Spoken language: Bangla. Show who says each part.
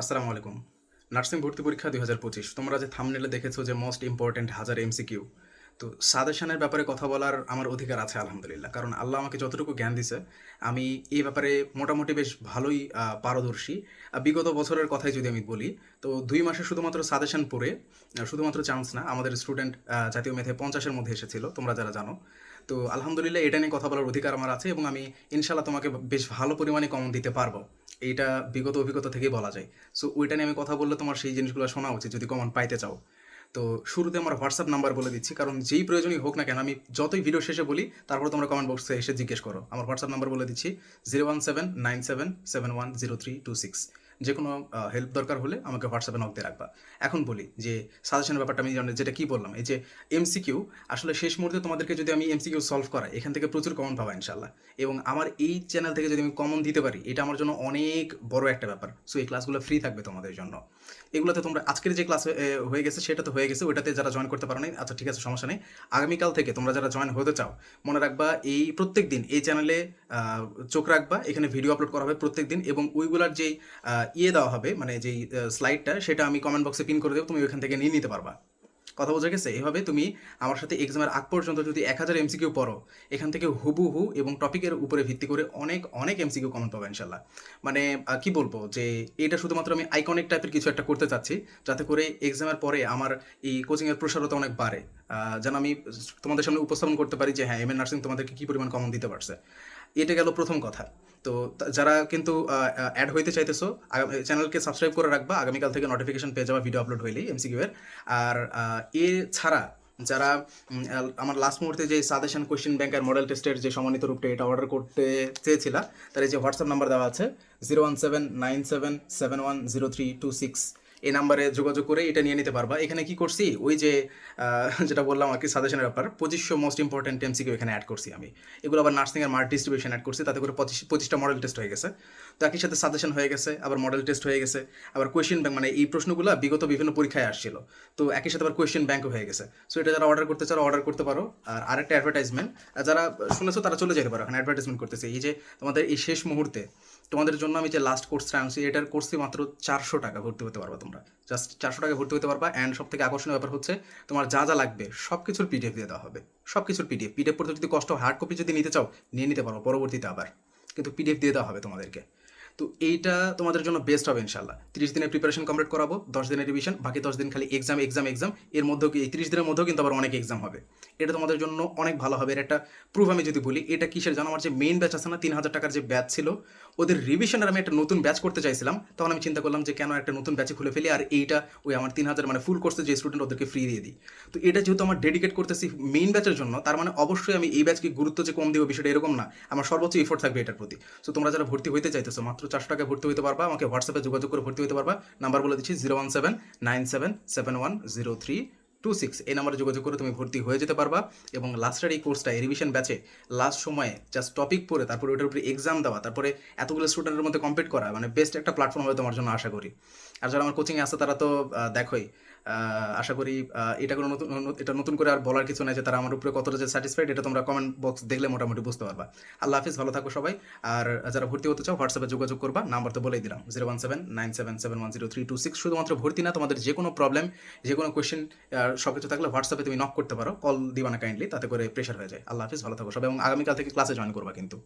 Speaker 1: আসসালামু আলাইকুম। নার্সিং ভর্তি পরীক্ষা দুই হাজার পঁচিশ। তোমরা যে থামনেলে দেখেছ যে মোস্ট ইম্পর্ট্যান্ট হাজার এমসিকিউ তো সাজেশনের ব্যাপারে কথা বলার আমার অধিকার আছে, আলহামদুলিল্লাহ। কারণ আল্লাহ আমাকে যতটুকু জ্ঞান দিছে, আমি এই ব্যাপারে মোটামুটি বেশ ভালোই পারদর্শী। বিগত বছরের কথাই যদি আমি বলি, তো দুই মাসে শুধুমাত্র সাজেশন পড়ে শুধুমাত্র চান্স না, আমাদের স্টুডেন্ট জাতীয় মেধে পঞ্চাশের মধ্যে এসেছিল, তোমরা যারা জানো। তো আলহামদুলিল্লাহ এটা নিয়ে কথা বলার অধিকার আমার আছে এবং আমি ইনশাল্লাহ তোমাকে বেশ ভালো পরিমাণে কমন দিতে পারব। এইটা বিগত অভিজ্ঞতা থেকেই বলা যায়। সো ওইটা নিয়ে আমি কথা বললে তোমার সেই জিনিসগুলো শোনা উচিত, যদি কমন পাইতে চাও। তো শুরুতে আমার হোয়াটসঅ্যাপ নাম্বার বলে দিচ্ছি, কারণ যেই প্রয়োজনই হোক না কেন, আমি যতই ভিডিও শেষে বলি, তারপর তোমরা কমেন্ট বক্সে এসে জিজ্ঞেস করো। আমার হোয়াটসঅ্যাপ নাম্বার বলে দিচ্ছি zero one seven nine seven seven one zero three two six যে কোনো হেল্প দরকার হলে আমাকে হোয়াটসঅ্যাপে নক দিয়ে রাখবা। এখন বলি যে সাজেশনের ব্যাপারটা আমি যেটা কি বললাম, এই যে এমসিকিউ আসলে শেষ মুহূর্তে তোমাদেরকে যদি আমি এমসিকিউ সলভ করাই, এখান থেকে প্রচুর কমন পাবা ইনশাল্লাহ এবং আমার এই চ্যানেল থেকে যদি আমি কমন দিতে পারি, এটা আমার জন্য অনেক বড় একটা ব্যাপার। সো এই ক্লাসগুলো ফ্রি থাকবে তোমাদের জন্য। এগুলোতে তোমরা আজকের যে ক্লাস হয়ে গেছে, সেটা তো হয়ে গেছে, ওইটাতে যারা জয়েন করতে পারো নাই আচ্ছা ঠিক আছে, সমস্যা নেই। আগামীকাল থেকে তোমরা যারা জয়েন হতে চাও, মনে রাখবা এই প্রত্যেক দিন এই চ্যানেলে চোখ রাখবা, এখানে ভিডিও আপলোড করা হবে প্রত্যেক দিন এবং ওইগুলার যেই ইয়ে দেওয়া হবে মানে যেই স্লাইডটা সেটা আমি কমেন্ট বক্সে পিন করে দেবো, তুমি ওইখান থেকে নিয়ে নিতে পারবা। কথা বোঝা গেছে? এভাবে তুমি আমার সাথে এক্সামের আগ পর্যন্ত যদি এক হাজার এমসিকিউ পড়ো, এখান থেকে হুবহু এবং টপিকের উপরে ভিত্তি করে অনেক অনেক এমসিকিউ কমন পাবে ইনশাল্লাহ মানে কি বলব যে, এটা শুধুমাত্র আমি আইকনিক টাইপের কিছু একটা করতে চাচ্ছি, যাতে করে এক্সামের পরে আমার এই কোচিংয়ের প্রসারতা অনেক বাড়ে। যেন আমি তোমাদের সামনে উপস্থাপন করতে পারি যে হ্যাঁ এম এ নার্সিং তোমাদেরকে কী পরিমাণ কমন দিতে পারছে। এটা গেল প্রথম কথা। তো যারা কিন্তু অ্যাড হইতে চাইতেছো চ্যানেলকে সাবস্ক্রাইব করে রাখবা, আগামীকাল থেকে নোটিফিকেশন পেয়ে যাবা ভিডিও আপলোড হইলেই এমসিকিউ এর। আর এ ছাড়া যারা আমার লাস্ট মুহূর্তে যে সাজেশন কোয়েশ্চেন ব্যাংক আর মডেল টেস্টের যে সমন্বিত রূপটা এটা অর্ডার করতে চেয়েছিলা, তার এই যে হোয়াটসঅ্যাপ নাম্বার দেওয়া আছে zero one seven nine seven seven one zero three two six এই নাম্বারে যোগাযোগ করে এটা নিয়ে নিতে পারবা। এখানে কি করছি? ওই যে যেটা বললাম আর কি সাজেশনের ব্যাপার, পঁচিশশো মোস্ট ইম্পর্টেন্ট এমসিকিউ এখানে অ্যাড করছি আমি। এগুলো আবার নার্সিং এর মার্ট ডিস্ট্রিবিউশন অ্যাড করছি, তাতে করে পঁচিশ, পঁচিশটা মডেল টেস্ট হয়ে গেছে। তো একই সাথে সাজেশন হয়ে গেছে, আবার মডেল টেস্ট হয়ে গেছে, আবার কোয়েশ্চেন ব্যাংক মানে এই প্রশ্নগুলো বিগত বিভিন্ন পরীক্ষায় আসছিল। তো একই সাথে আবার কোয়েশ্চেন ব্যাংকও হয়ে গেছে। সো এটা যারা অর্ডার করতে চাও অর্ডার করতে পারো। আর আরেকটা অ্যাডভার্টাইজমেন্ট যারা শুনেছো তারা চলে যেতে পারো, এখন অ্যাডভার্টাইজমেন্ট করতেছে। এই যে তোমাদের এই শেষ মুহূর্তে তোমাদের জন্য আমি যে লাস্ট কোর্সটা আনছি, এটার কোর্সে মাত্র চারশো টাকা ভর্তি হতে পারবা তোমরা। জাস্ট চারশো টাকা ভর্তি হতে পারবা অ্যান্ড সব থেকে আকর্ষণীয় ব্যাপার হচ্ছে তোমার যা যা লাগবে সব কিছুর পিডিএফ দিয়ে দেওয়া হবে। সব কিছুর পিডিএফ পিডিএফ পড়তে যদি কষ্ট হার্ড কপি যদি নিতে চাও, নিয়ে নিতে পারো পরবর্তীতে আবার। কিন্তু পিডিএফ দিয়ে দেওয়া হবে তোমাদেরকে। তো এইটা তোমাদের জন্য বেস্ট হবে ইনশাল্লাহ তিরিশ দিনের প্রিপারেশন কমপ্লিট করাবো, দশ দিনের রিভিশন বাকি দশ দিন খালি এক্সাম এক্সাম এক্সাম এর মধ্যেও এই তিরিশ দিনের মধ্যেও কিন্তু আবার অনেক এক্সাম হবে। এটা তোমাদের জন্য অনেক ভালো হবে। এর একটা প্রুফ আমি যদি বলি, এটা কিসের জানো? আমার যে মেইন ব্যাচ আছে না তিন হাজার টাকার যে ব্যাচ ছিল, ওদের রিভিশনের আমি একটা নতুন ব্যাচ করতে চাইছিলাম। তখন আমি চিন্তা করলাম যে, কেন একটা নতুন ব্যাচে খুলে ফেলি? আর এইটা ওই আমার তিন হাজার মানে ফুল কোর্সে যে স্টুডেন্ট ওদেরকে ফ্রি দিয়ে দিই। তো এটা যেহেতু আমার ডেডিকেট করতেছি মেইন ব্যাচের জন্য, তার মানে অবশ্যই আমি এই ব্যাচকে গুরুত্ব যে কম দিব বিষয়টা এরকম না। আমার সর্বোচ্চ এফোর্ট থাকবে এটার প্রতি। সো তোমরা যারা ভর্তি হইতে চাইতেছো, মাত্র চারশো টাকায় ভর্তি হতে পারবা, আমাকে হোয়াটসঅ্যাপে যোগাযোগ করে ভর্তি হতে পারবা। নাম্বার বলে দিচ্ছি zero one seven nine seven seven one zero three two six. এই নাম্বারে যোগাযোগ করে তুমি ভর্তি হয়ে যেতে পারবা এবং লাস্টের এই কোর্সটা রিভিশন ব্যাচে লাস্ট সময়ে জাস্ট টপিক পড়ে, তারপরে ওটার উপরে এক্সাম দেওয়া, তারপরে এতগুলো স্টুডেন্টের মধ্যে কমপ্লিট করা মানে বেস্ট একটা প্ল্যাটফর্ম হবে তোমার জন্য, আশা করি। আর যারা আমার কোচিংয়ে আসে তারা তো দেখোই। আশা করি এটা কোনো নতুন এটা নতুন করে আর বলার কিছু নাই যে তারা আমার উপরে কতটা যে স্যাটিসফাইড এটা তোমরা কমেন্ট বক্স দেখলে মোটামুটি বুঝতে পারবা। আল্লাহ হাফিজ, ভালো থাকো সবাই। আর যারা ভর্তি হতে চাও হোয়াটসঅ্যাপে যোগাযোগ করবা, নাম্বার তো বলেই দিলাম zero one seven nine seven seven one zero three two six শুধুমাত্র ভর্তি না, তোমাদের যে কোনো প্রবলেম যে কোনো কোয়েশ্চেন সব কিছু থাকলে হোয়াটসঅ্যাপে তুমি নক করতে পারো। কল দিবা না কাইন্ডলি তাতে করে প্রেশার হয়ে যায়। আল্লাহ হাফিজ, ভালো থাকো সবাই, এবং আগামীকাল থেকে ক্লাসে জয়েন করবা কিন্তু।